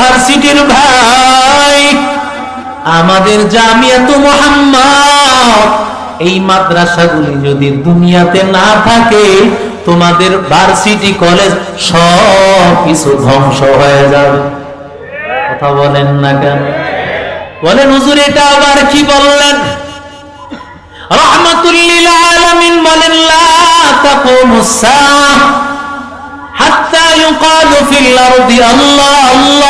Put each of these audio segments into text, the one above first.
ভার্সিটির ভাই, আমাদের জামিয়াত মোহাম্মদ। এই মাদ্রাসাগুলি যদি দুনিয়াতে না থাকে, তোমাদের ভার্সিটি, কলেজ সব কিছু ধ্বংস হয়ে যাবে। কথা বলেন না কেন? বলেন, হুজুর, এটা আবার কি বললেন? রহমাতুল্লিল আলামিন বলেন হাত্তা ইউকালু ফিল আল্লাহ আল্লাহ।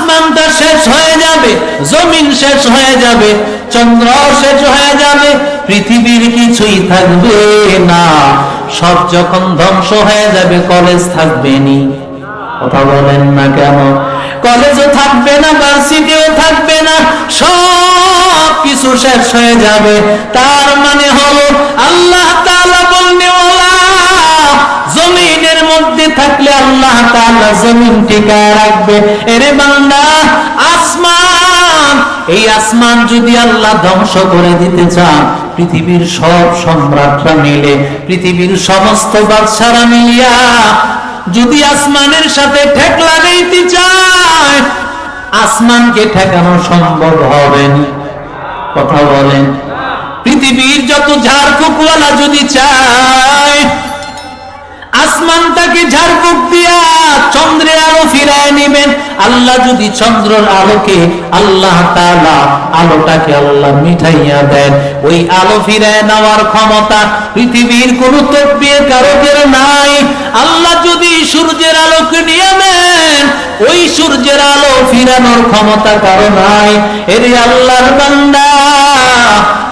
আসমানটা শেষ হয়ে যাবে, জমিন শেষ হয়ে যাবে চন্দ্র শেষ হয়ে যাবে, পৃথিবীর কিছুই থাকবে না। সব যখন ধ্বংস হয়ে যাবে, কলেজ থাকবে নি। কথা বলেন না কেন? কলেজও থাকবে না, ভার্সিটিও থাকবে না সব কিছু শেষ হয়ে যাবে। তার মানে হলো, আল্লাহ তাআলা মধ্যে থাকলে আল্লাহ তাআলা জমিন টিকায় রাখবে। এরে বান্দা, আসমান, এই আসমান যদি আল্লাহ ধ্বংস করে দিতে চান, পৃথিবীর সব সম্রাটরা মিলে, পৃথিবীর সমস্ত বাদশারা মিলিয়া যদি আসমানের সাথে ঠেক লাগাইতে চায়, আসমানকে ঠেকানো সম্ভব হবে না। কথা বলেন। পৃথিবীর যত ঝাড়ফুকওয়ালা যদি চায় আসমানটাকে ঝাড়ফুক দিয়া চন্দ্রের আলো ফিরায় নেবেন। আল্লাহ যদি চন্দ্রের আলোকে আল্লাহ আলোটাকে আল্লাহ মিঠাইয়া দেন। ওই আলো ফিরায় নেওয়ার ক্ষমতা পৃথিবীর কোন তকবীর কারকের নাই। আল্লাহ যদি সূর্যের আলোকে নিয়ে ওই সূর্যের আলো ফিরানোর ক্ষমতা কারও নাই। এর আল্লাহর বান্দা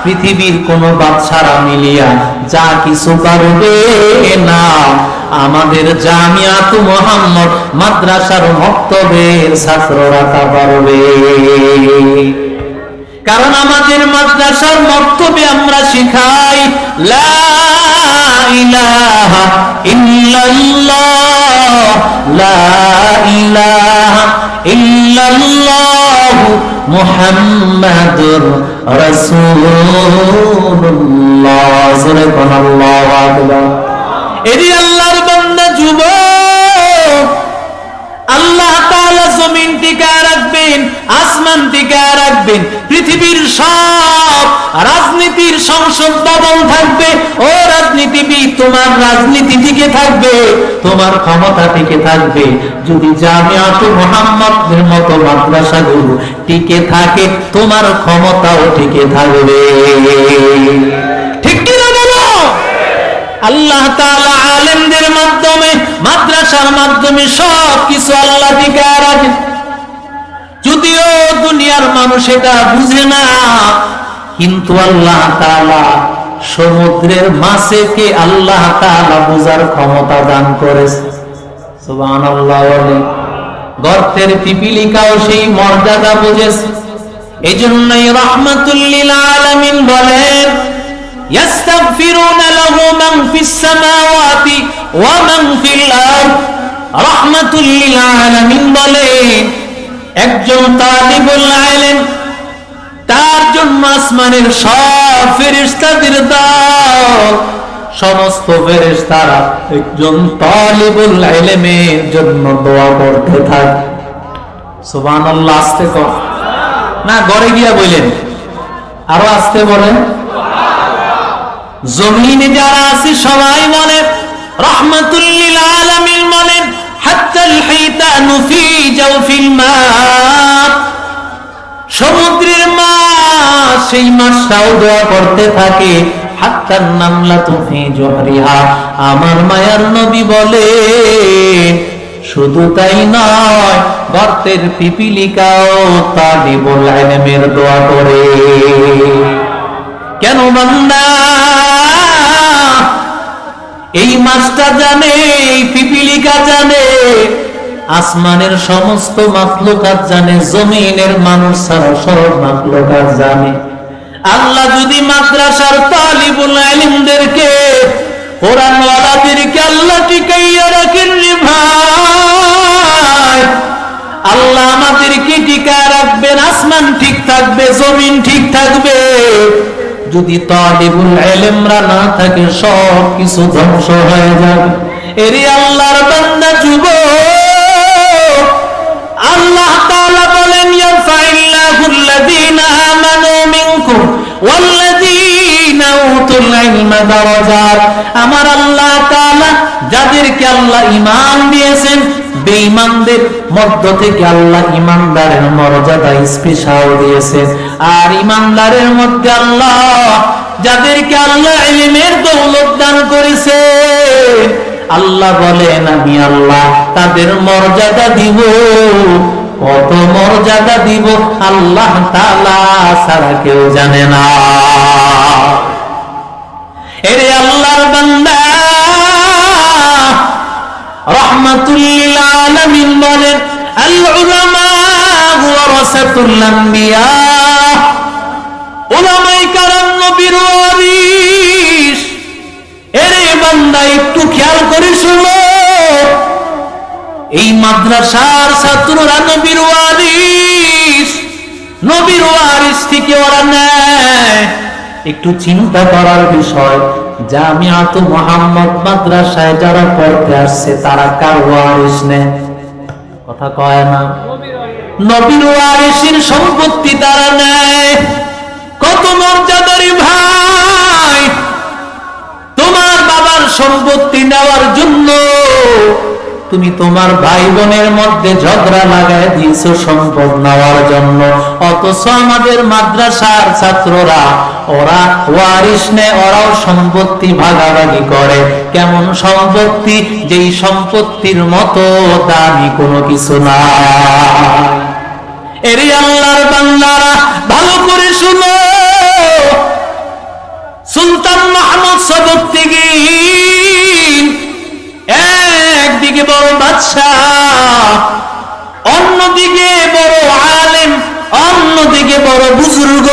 পৃথিবীর কোন বাচ্চারা মিলিয়া যা কিছু পারবে না। আমাদের জামিয়াত মোহাম্মদ মাদ্রাসার মক্তবের ছাত্ররা তা পারবে। কারণ আমাদের মাদ্রাসার মক্তবে আমরা শিখাই, লা ইলাহা ইল্লাল্লাহ, লা আল্লাহর বান্দা যুবক আল্লাহ জমিন টিকায় রাখবেন, আসমান টিকায় রাখবেন, পৃথিবীর সব রাজনীতির সংসদ ভবন থাকবে। ও রাজনীতিবিদ, তোমার রাজনীতি টিকে থাকবে, তোমার ক্ষমতা টিকে থাকবে। যদি জামিয়াত মুহাম্মদের মতো মাদ্রাসাগুলো টিকে থাকে, তোমার ক্ষমতাও টিকে থাকবে। আল্লাহ আলেমদের মাধ্যমে, মাদ্রাসার মাধ্যমে সব কিছু আল্লাহ রাখে। যদিও দুনিয়ার মানুষ এটা বুঝে না, কিন্তু আল্লাহ সমুদ্রের মাছেকে আল্লাহ তাআলা বোঝার ক্ষমতা দান করেছে। গর্তের পিপিলিকাও সেই মর্যাদা বুঝেছে। এই জন্যই রহমাতুল্লিল আলামিন বলেন يستغفرون له من في السماوات ومن في الأرض رحمة للعالمين বলেন একজন তালিবুল আলেম তার জন্য আসমানের সব ফেরেশতাদের দল সমস্ত ফেরেশতারা একজন তালিবুল ইলমের জন্য দোয়া করতে থাকে সুবহানাল্লাহ আস্তে কর না ঘরে গিয়া বললেন আরো আসতে বলেন জমিনে যারা আছে, সবাই বলেন, রহমাতুল্লিল আলামিন মা সেই মাছটাও দোয়া করতে থাকে হাত্তার নামলা জহরিহা। আমার মায়ার নবী বলে শুধু তাই নয়, গর্তের পিপিলিকাও তালিবুল ইলমের দোয়া করে। কেন বান্দা এই মাছটা জানে, এই পিপিলিকা জানে, আসমানের সমস্ত মাকলুকাত জানে, জমিনের মানুষ ছাড়া সব মাকলুকাত জানে। আল্লাহ যদি মাদ্রাসার তালিবুল আলিমদেরকে কোরআন ওয়ালাদেরকে আল্লাহ টিকাইয়া রাখেন রে ভাই। আল্লাহ আমাদেরকে টিকা রাখবেন, আসমান ঠিক থাকবে, জমিন ঠিক থাকবে। যদি তালিবুল ইলমরা না থাকে সব কিছু ধ্বংস হয়ে যাবে। এরি আল্লাহর বান্দা যুব আল্লাহ তাআলা বলেন ইয়ারফাইল্লাহু আল্লাযীনা আমানু মিনকুম ওয়াল্লাযীনা উতুল ইলমা দারাজাত। আমার আল্লাহ তাআলা যাদেরকে আল্লাহ ঈমান দিয়েছেন, বেঈমানদের মধ্য থেকে আল্লাহ ইমানদারের মর্যাদা স্পেশাল দিয়েছে আর ইমানদারের মধ্যে আল্লাহ যাদেরকে আল্লাহ ইলমের দৌলত দান করেছে, আল্লাহ বলেন, আমি আল্লাহ তাদের মর্যাদা দিব। কত মর্যাদা দিব আল্লাহ ছাড়া কেউ জানে না। এরে আল্লাহর বান্দা রহমাতুল্লিল আলামিন বলেন আল উলামা উলামায়ে কারাম নবীর ওয়ারিস এরে একটু খেয়াল করে শুনো। এই মাদ্রাসার ছাত্ররা নবীর ওয়ারিস নবীর ওয়ারিস থেকে ওরা নেয়। একটু চিন্তা করার বিষয়, জামিয়াত মোহাম্মদ মাদ্রাসায় যারা পড়তে আসছে, তারা কার ওয়ারিস নেয়? কথা কয় না। নবীর ওয়ারিসের সম্পত্তি তারা নেয়। কত মর্যাদারি ভাই। তোমার বাবার সম্পত্তি নেওয়ার জন্য তুমি তোমার ভাই বোনের মধ্যে ঝগড়া লাগাই দিয়েছ সম্পদ নেওয়ার জন্য। অথচ আমাদের মাদ্রাসার ছাত্ররা, ওরা ওয়ারিস নেয়, ওরাও সম্পত্তি ভাগাভাগি করে। কেমন সম্পত্তি? যেই সম্পত্তির মতো দামি কোনো কিছু না। এরি আল্লাহর বান্দারা, ভালো করে শুনো। সুলতান মাহমুদ সবত্তিগি একদিকে বড় বাদশাহ, অন্যদিকে বড় আলেম, অন্যদিকে বড় বুজুর্গ।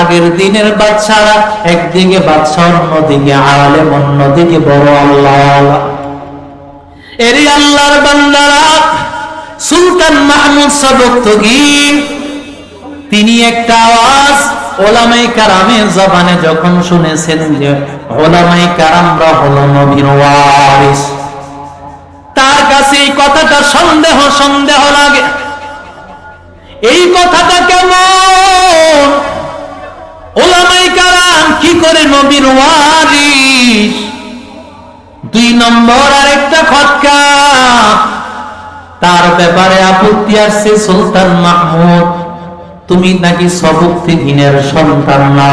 আগের দিনের বাচ্চারা একদিকে বাচ্চা অন্যদিকে আলেম, অন্যদিকে বড় আল্লাহ। এরি আল্লাহর বান্দারা, সুলতান মাহমুদ সবক্তগীর তিনি একটা আওয়াজ ওলামাই কারামের জবানে যখন শুনেছেন যে ওলামাই কারামরা নবীর ওয়ারিস, তার কাছে এই কথাটা সন্দেহ সন্দেহ লাগে। এই কথাটা কেমন ওলামাই কারাম কি করে নবীর ওয়ারিস? দুই নম্বর আরেকটা খটকা, তার ব্যাপারে আপত্তি আসছে সুলতান মাহমুদ। তুমি নাকি সবুক্তিহীনের সন্তান না?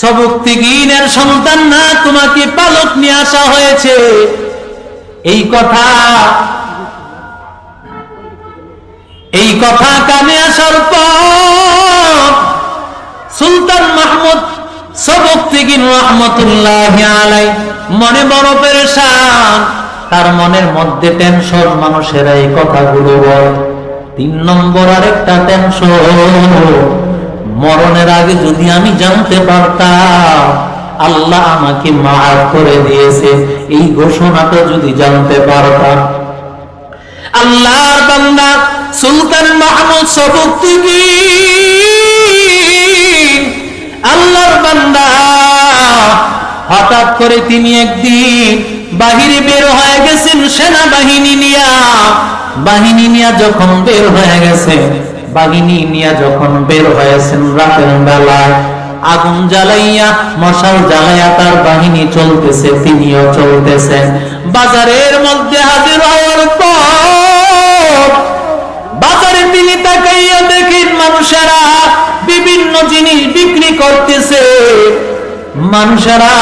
সবুক্তিহীনের সন্তান না, তোমাকে পালক নিয়ে আসা হয়েছে। এই কথা এই কথা কানে আসার পর সুলতান মাহমুদ সবুক্তিহীন রহমতুল্লাহ আলাই মনে বড় পেরেশান। তার মনের মধ্যে টেনশন মানুষেরা এই কথাগুলো বলে। তিন নম্বর আরেকটা টেনশন মরণের আগে যদি আমি জানতে পারতাম, আল্লাহ আমাকে মাফ করে দিয়েছে। এই ঘোষণাটা যদি জানতে পারতাম। আল্লাহর বান্দা সুলতান মাহমুদ সবুক্তি আল্লাহর বান্দা হঠাৎ করে তিনি একদিন বাহিরে বের হয়ে গেছেন সেনাবাহিনী নিয়া। বাহিনী নিয়া যখন বের হয়ে গেছে, বাহিনী নিয়া যখন বের হয়েছেন রাতের বেলায় আগুন জ্বালাইয়া, মশাল জ্বালাইয়া তার বাহিনী চলতেছে, তিনিও চলতেছেন। বাজারের মধ্যে হাজির হওয়ার পর, বাজারে তিনি তাকাইয়া দেখেন মানুষেরা বিভিন্ন জিনিস বিক্রি করতেছে। মানুষেরা,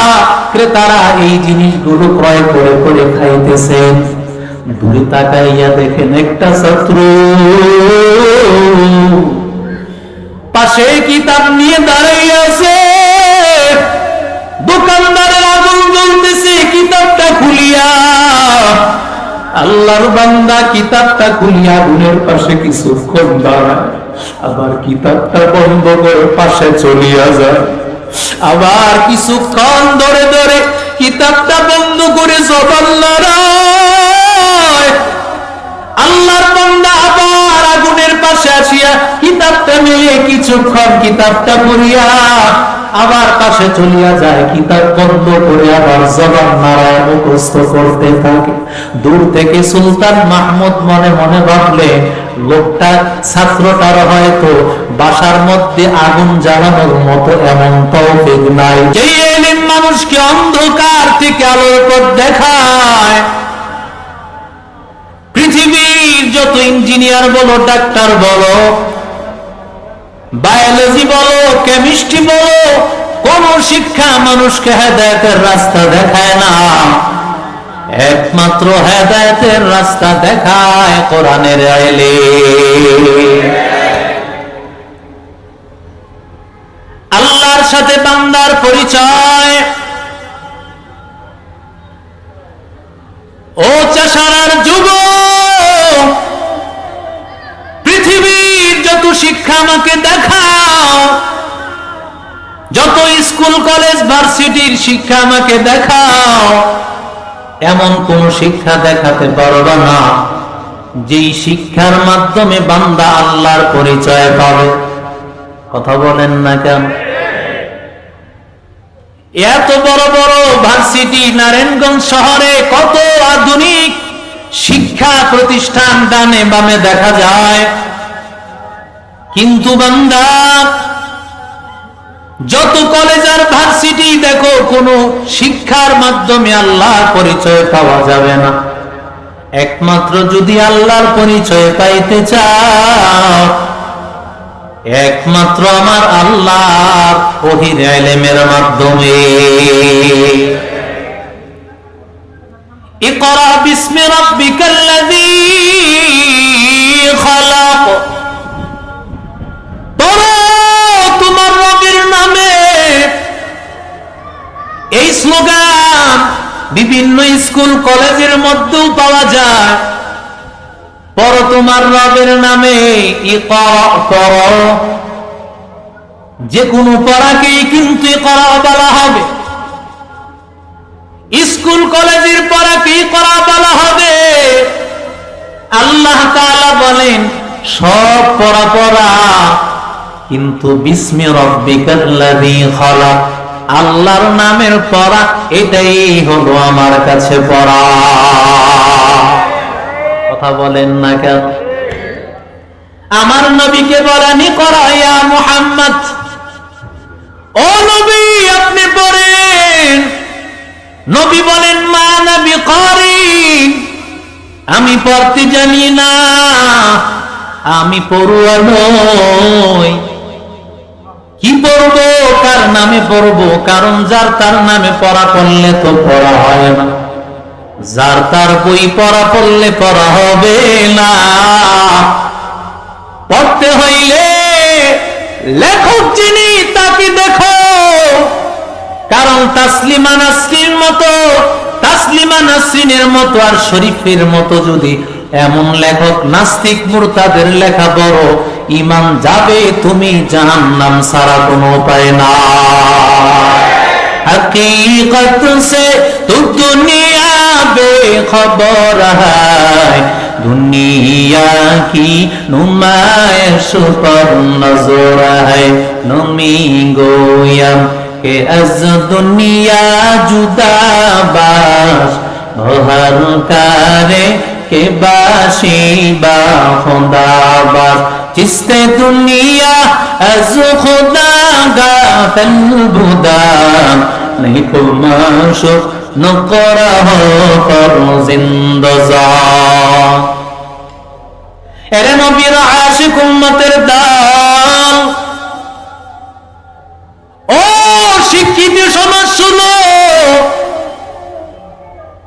ক্রেতারা এই জিনিসগুলো ক্রয় করে করে খাইতেছেন দূরে তাকাইয়া দেখেন একটা শত্রু। পাশে কিতাব নিয়ে দাঁড়াইয়া আছে। দোকানদারের আগুন জ্বলতেছে, কিতাবটা খুলিয়া। আল্লাহর বান্দা কিতাবটা খুলিয়া পাশে কিছুক্ষণ আবার কিতাবটা বন্ধ করে পাশে চলিয়া যায়। আবার কিছুক্ষণ ধরে ধরে কিতাবটা বন্ধ করে জবান লড়ায় আল্লাহর বান্দা আবার আগুনের পাশে আসিয়া কিতাবটা নিয়ে কিছুক্ষণ কিতাবটা পড়িয়া আবার পাশে চলিয়া যায়। কিতাব বন্ধ করে আবার জবান মুখস্থ করতে থাকে। দূর থেকে সুলতান মাহমুদ মনে মনে ভাবলে, লোকটা ছাত্রটার হয়তো বাসার মধ্যে আগুন জ্বালানোর মতো এমন তৌফিক নাই। যে এলিম মানুষকে অন্ধকার থেকে আলোর পথ দেখায় পৃথিবীর যত ইঞ্জিনিয়ার বলো, ডাক্তার বলো, বায়োলজি বলো, কেমিস্ট্রি বলো, কোন শিক্ষা মানুষকে হেদায়তের রাস্তা দেখায় না। একমাত্র হেদায়তের রাস্তা দেখায় কোরআনের আইলে। আল্লাহর সাথে বান্দার পরিচয় আমাকে দেখাও। যত স্কুল, কলেজ, ভার্সিটির শিক্ষা আমাকে দেখাও। এমন কোন শিক্ষা দেখাতে পারবা না, যেই শিক্ষার মাধ্যমে বান্দা আল্লাহর পরিচয় পাবে। কথা বলেন না কেন? এত বড় বড় ভার্সিটি নারায়ণগঞ্জ শহরে কত আধুনিক শিক্ষা প্রতিষ্ঠান ডানে বামে দেখা যায়। কিন্তু বান্দা, যত কলেজ আর ভার্সিটি দেখো, কোন শিক্ষার মাধ্যমে আল্লাহর পরিচয় পাওয়া যাবে না। একমাত্র যদি আল্লাহর পরিচয় পাইতে চাও, একমাত্র আমার আল্লাহ ওহির এলেমের মাধ্যমে। ইকরা বিস্মি রাব্বিকাল্লাযী মধ্যেও পাওয়া যায়। পর তোমার রবের নামে যে কোনো পড়াকেই কিন্তু বলা হবে। স্কুল, কলেজের পড়াকেই করা বলা হবে। আল্লাহ তাআলা বলেন, সব পড়া পড়া। কিন্তু বিস্মি রব্বিকাল্লাযী খালাক। আল্লাহর নামের পড়া, এটাই হলো আমার কাছে পড়া। কথা বলেন না কেন? আমার নবীকে বলানি করাইয়া মোহাম্মদ। ও নবী, আপনি পড়েন নবী বলেন, মা নবী করিন আমি পড়তে জানি না, আমি পড়ুয়া নই। কি পড়ব, কার নামে পড়ব, কারণ যার তার নামে পড়া করলে তো পড়া হয় না। যার তার বই পড়া পড়লে পড়া হবে না। পড়তে হইলে লেখক যিনি তাকে দেখো। কারণ তাসলিমা নাসরির মতো, তাসলিমা নাসরিনের মতো আর শরীফের মতো যদি এমন লেখক, নাস্তিক মুরতাদের লেখা বড় ইমান যাবে তুমি জাহান নাম সারা কোনো উপায় না হকিকত সে তু দুনিয়া বেখবর হায় দুনিয়া কি নুমায় সুপর নজর নমি গোয়াম কে আজ দুনিয়া জুদাবাস ভহর কারে কে বাসি বা খোদাবাস। জিসতে দুনিয়া از خدا غافل بودا نہیں تو معشوق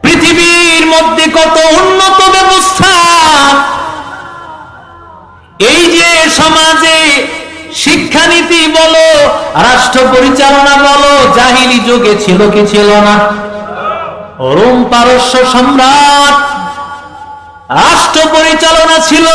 পৃথিবীর মধ্যে কত উন্নত ব্যবস্থা। এই যে সমাজে শিক্ষানীতি বলো, রাষ্ট্র পরিচালনা বলো, জাহিলি যুগে ছিল কি ছিল না। রোম পারস্য সম্রাট, রাষ্ট্র পরিচালনা ছিল।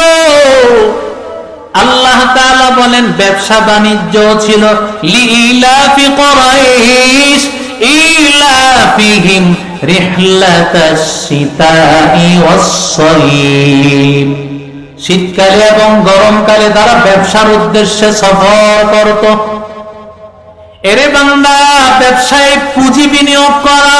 আল্লাহ তাআলা বলেন, ব্যবসা বাণিজ্য ছিল। লিইলাফি কুরাইশ, ইলাফিহিম রিহলাতাশ শীতাই ওয়াস-সাইফ শীতকালে এবং গরমকালে তারা ব্যবসার উদ্দেশ্যে সফর করত, এরে বান্দা, ব্যবসায় পুঁজি বিনিয়োগ করা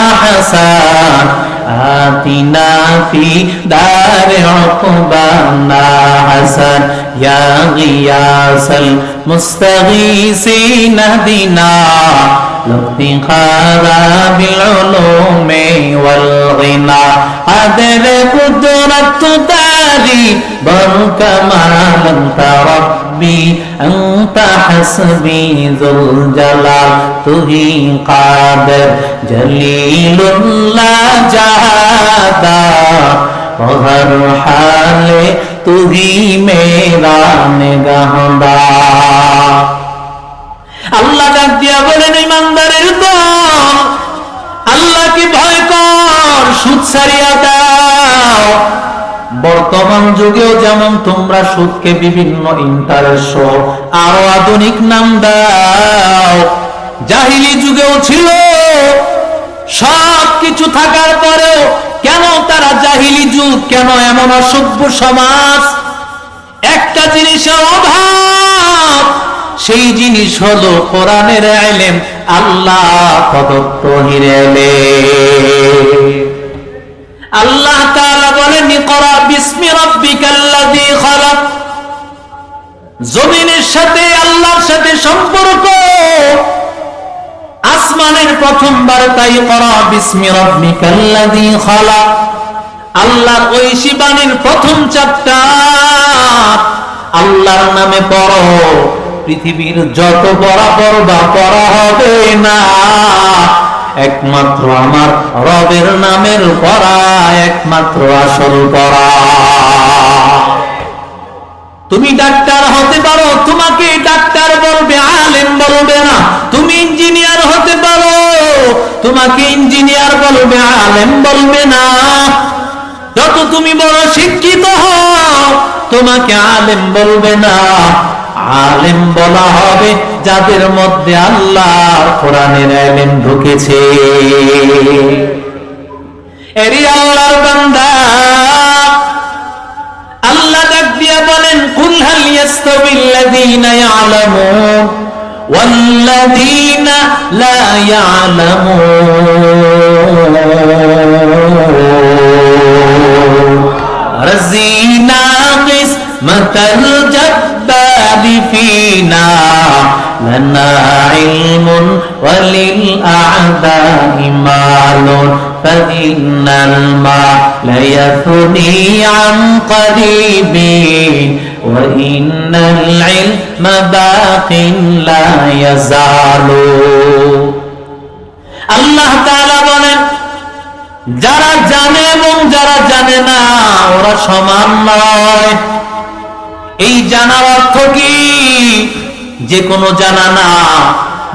حسن آتنا في دار عقبانا حسن يا غياس المستغيثين دنا لطخاذ بالعلوم والغنى قدر قدرة داري برك ما لم تربي أنت حسبي ذو الجلال تهي قادر جليل لا جادا وهر حال تهي میرا نگہدار ইমানদারের দল। আল্লাহকে ভয় কর, সুদ ছাড়িয়া দাও। বর্তমান যুগেও যেমন তোমরা সুদকে বিভিন্ন ইন্টারেস্ট, আরও আধুনিক নাম দাও। জাহিলি যুগেও ছিল সব কিছু থাকার পরেও কেন তারা জাহিলি যুগ, কেন এমন অসভ্য সমাজ? একটা জিনিসের অভাব সেই জিনিস হলো কোরআনের আইলেম আল্লাহ প্রদত্ত হিরেলে আল্লাহ তাআলা বলেন, ইকরা বিসমি রাব্বিকাল্লাযী খালাক। জমিনের সাথে আল্লাহর সাথে সম্পর্ক। আসমানের প্রথমবার তাই করা বিসমি রাব্বিকাল্লাযী খালাক। আল্লাহর ওই শিবানীর প্রথম চ্যাপ্টার আল্লাহর নামে পড়ো। পৃথিবীর যত বরাবর বা পড়া হবে না। একমাত্র আমার রবের নামের পড়া একমাত্র আসল পড়া তুমি ডাক্তার হতে পারো, তোমাকে ডাক্তার বলবে, আলেম বলবে না। তুমি ইঞ্জিনিয়ার হতে পারো, তোমাকে ইঞ্জিনিয়ার বলবে, আলেম বলবে না। যত তুমি বড় শিক্ষিত হও, তোমাকে আলেম বলবে না। আলেম বলা হবে যাদের মধ্যে আল্লাহর কোরআনের আলেম ঢুকেছে। এরি আল্লাহর বান্দা, আল্লাহ দিয়া বলেন, কুল হাল ইয়ালামুন ওয়াল্লাযীনা লা ইয়ালামুন? يثني عن قريب وإن العلم باق لا يزال আল্লাহ তাআলা বলেন যারা জানে এবং যারা জানে না ওরা সমান নয় এই জানার অর্থ কি যে কোনো জানা না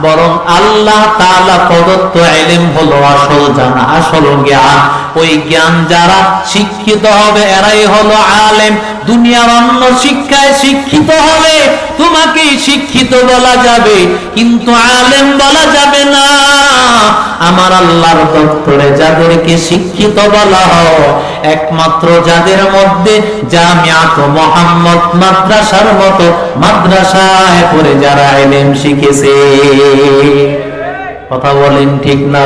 বরং আল্লাহ তাআলা প্রদত্ত এলেম হলো আসল জানা আসল জ্ঞান ওই জ্ঞান যারা শিক্ষিত হবে, এরাই হলো আলেম। দুনিয়ার অন্য শিক্ষায় শিক্ষিত হবে তোমাকে শিক্ষিত বলা যাবে। কিন্তু আলেম বলা যাবে না। আমার আল্লাহর দপ্তরে যাদেরকে শিক্ষিত বলা হয়, একমাত্র যাদের মধ্যে জামিয়াত মোহাম্মদ মাদ্রাসার মতো মাদ্রাসায় পড়ে যারা এলেম শিখেছে। কথা বলেন ঠিক না